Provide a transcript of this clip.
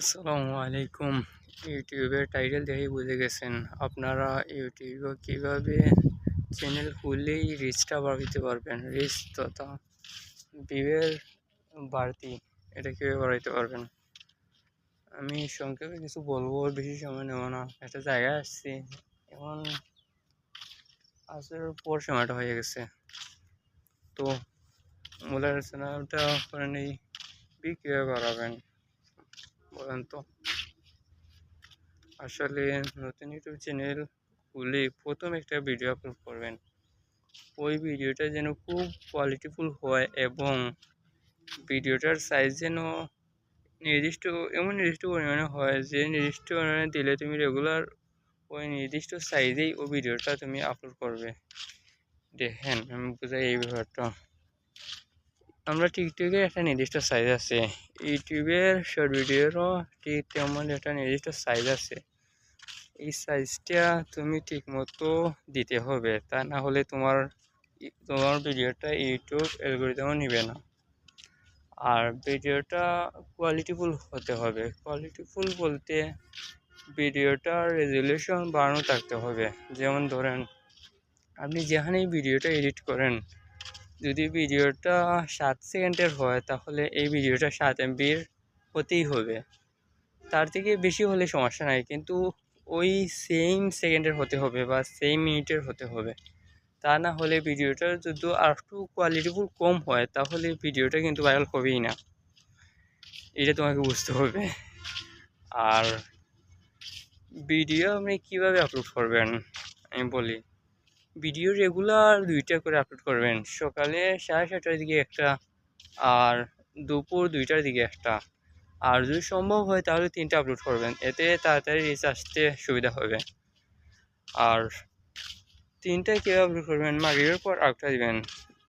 আসসালামু আলাইকুম। ইউটিউবের টাইটেল দেখেই বুঝে গেছেন, আপনারা ইউটিউবে কীভাবে চ্যানেল খুললেই রিচটা বাড়াতে পারবেন? রিচ তথা বিবের বাড়তি, এটা কীভাবে বাড়াইতে পারবেন? আমি সংক্ষেপে কিছু বলব, বেশি সময় নেব না। একটা জায়গায় আসছি, এখন আসার পর সময়টা হয়ে গেছে। তো মূলের চ্যানেলটা করেন এই বি কীভাবে বাড়াবেন? বলেন তো আসলে নতুন ইউটিউব চ্যানেল খুলে প্রথম একটা ভিডিও আপলোড করবেন। ওই ভিডিওটা যেন খুব কোয়ালিটিফুল হয় এবং ভিডিওটার সাইজ যেন নির্দিষ্ট, এমন নির্দিষ্ট পরিমাণে হয় যে নির্দিষ্ট পরিমাণে দিলে তুমি রেগুলার ওই নির্দিষ্ট সাইজেই ওই ভিডিওটা তুমি আপলোড করবে। দেখেন, আমি বোঝাই এই ব্যাপারটা। আমরা টিকটকের একটা নির্দিষ্ট সাইজ আছে। ইউটিউবের শর্ট ভিডিওরও ঠিক তেমন একটা নির্দিষ্ট সাইজ আছে। এই সাইজটা তুমি ঠিকমতো দিতে হবে। তা না হলে তোমার তোমার ভিডিওটা ইউটিউব অ্যালগোরিদমও নেবে না। আর ভিডিওটা কোয়ালিটিফুল হতে হবে। কোয়ালিটিফুল বলতে ভিডিওটার রেজুলেশন বাড়ানো থাকতে হবে। যেমন ধরেন, আপনি যেখানেই ভিডিওটা এডিট করেন যদি ভিডিওটা সাত সেকেন্ডের হয়, তাহলে এই ভিডিওটা সাত এমবির হতেই হবে। তার থেকে বেশি হলে সমস্যা নাই, কিন্তু ওই সেম সেকেন্ডের হতে হবে বা সেম মিনিটের হতে হবে। তা না হলে ভিডিওটা যদি আর একটু কোয়ালিটিফুল কম হয়, তাহলে ভিডিওটা কিন্তু ভাইরাল হবেই না। এটা তোমাকে বুঝতে হবে। আর ভিডিও আপনি কীভাবে আপলোড করবেন, আমি বলি। ভিডিও রেগুলার দুইটা করে আপলোড করবেন। সকালে সাড়ে সাতটার দিকে একটা আর দুপুর দুইটার দিকে একটা। আর যদি সম্ভব হয় তাহলে তিনটা আপলোড করবেন। এতে তাড়াতাড়ি রিচ আসতে সুবিধা হবে। আর তিনটা কীভাবে আপলোড করবেন? মাগরিবের পর আরেকটা দিবেন।